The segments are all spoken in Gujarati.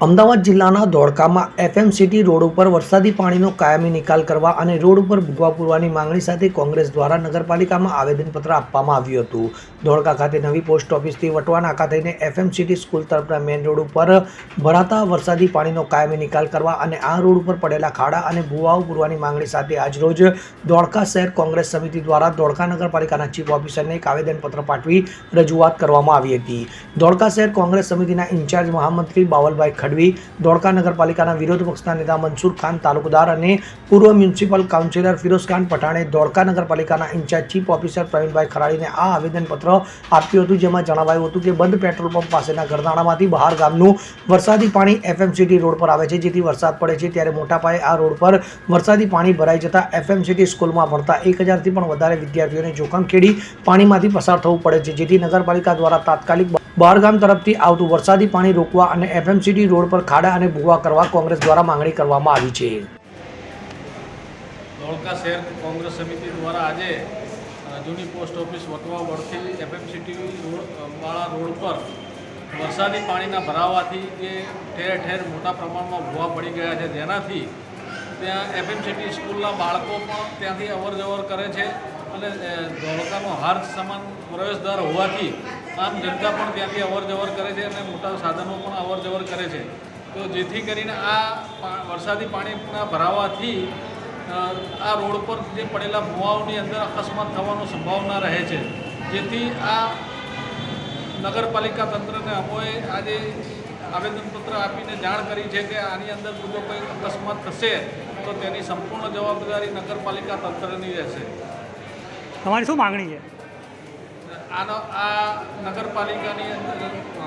અમદાવાદ જિલ્લાના ધોળકામાં એફએમ સિટી રોડ ઉપર વરસાદી પાણીનો કાયમી નિકાલ કરવા અને રોડ ઉપર ભૂગવા પૂરવાની માંગણી સાથે કોંગ્રેસ દ્વારા નગરપાલિકામાં આવેદનપત્ર આપવામાં આવ્યું હતું. ધોળકા ખાતે નવી પોસ્ટ ઓફિસથી વટવા નાકા થઈને એફએમ સિટી સ્કૂલ તરફના મેઇન રોડ ઉપર ભરાતા વરસાદી પાણીનો કાયમી નિકાલ કરવા અને આ રોડ ઉપર પડેલા ખાડા અને ભૂવાઓ પૂરવાની માંગણી સાથે આજરોજ ધોળકા શહેર કોંગ્રેસ સમિતિ દ્વારા ધોળકા નગરપાલિકાના ચીફ ઓફિસરને એક આવેદનપત્ર પાઠવી રજૂઆત કરવામાં આવી હતી. ધોળકા શહેર કોંગ્રેસ સમિતિના ઇન્ચાર્જ મહામંત્રી બાવલભાઈ ખડવી ધોળકા નગરપાલિકાના વિરોધ પક્ષના નેતા મનસુર ખાન તાલુકદાર અને પૂર્વ મ્યુનિસિપલ કાઉન્સિલર ફિરોઝ ખાન પઠાણે ધોળકા નગરપાલિકાના in charge chief officer Pravinbhai ખરાડીને આ આવેદનપત્ર આપ્યું હતું, જેમાં જણાવાયું હતું કે બંધ પેટ્રોલ પંપ પાસેના ગરનાળામાંથી બહાર ગામનું વરસાદી પાણી એફએમ સિટી રોડ પર આવે છે, જેથી વરસાદ પડે છે, ત્યારે મોટા પાયે આ રોડ પર વરસાદી પાણી ભરાઈ જતા એફએમ સિટી સ્કૂલમાં ભણતા એક હજારથી પણ વધારે વિદ્યાર્થીઓને જોખમ ખેડી પાણીમાંથી પસાર થવું પડે છે, જેથી નગરપાલિકા દ્વારા તાત્કાલિક બહારગામ તરફથી આવતું વરસાદી પાણી રોકવા અને એફએમ સિટી રોડ પર ખાડા અને ભૂવા કરવા કોંગ્રેસ દ્વારા માંગણી કરવામાં આવી છે. ધોળકા શહેર કોંગ્રેસ સમિતિ દ્વારા આજે જૂની પોસ્ટ ઓફિસ વટવા વડથી એફએમસીટી રોડ વાળા રોડ પર વરસાદી પાણીના ભરાવાથી જે ઠેર ઠેર મોટા પ્રમાણમાં ભૂવા પડી ગયા છે. જેનાથી ત્યાં એફએમસીટી સ્કૂલના બાળકો પણ ત્યાંથી અવર જવર કરે છે અને ધોળકાનો હાર્દ સમાન પ્રવેશદ્વાર હોવાથી આમ જનતા પણ ત્યાંથી અવર જવર કરે છે અને મોટા સાધનો પણ અવર જવર કરે છે. તો જેથી કરીને આ વરસાદી પાણીના ભરાવાથી આ રોડ પર જે પડેલા ભૂવાઓની અંદર અકસ્માત થવાની સંભાવના રહે છે. જેથી આ નગરપાલિકા તંત્રને અમોએ આજે આવેદનપત્ર આપીને જાણ કરી છે કે આની અંદર જો કોઈ અકસ્માત થશે, તો તેની સંપૂર્ણ જવાબદારી નગરપાલિકા તંત્રની રહેશે. તમારી શું માંગણી છે? આનો આ નગરપાલિકાની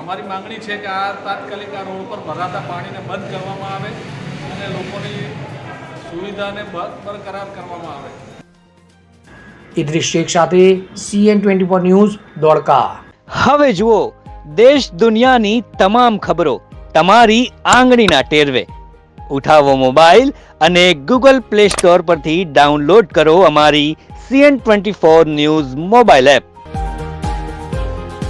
અમારી માંગણી છે કે આ તાત્કાલિક આ રોડ પર ભરાતા પાણીને બંધ કરવામાં આવે અને લોકોની સુવિધાને બરકરાર કરવામાં આવે. ઇદ્રિસ શેખ સાથે સીએન ટ્વેન્ટી ફોર ન્યૂઝ દોડકા હવે જુઓ દેશ દુનિયાની તમામ ખબરો તમારી આંગળીના ટેરવે. ઉઠાવો મોબાઈલ અને ગૂગલ પ્લે સ્ટોર પરથી ડાઉનલોડ કરો અમારી CN twenty four news mobile app.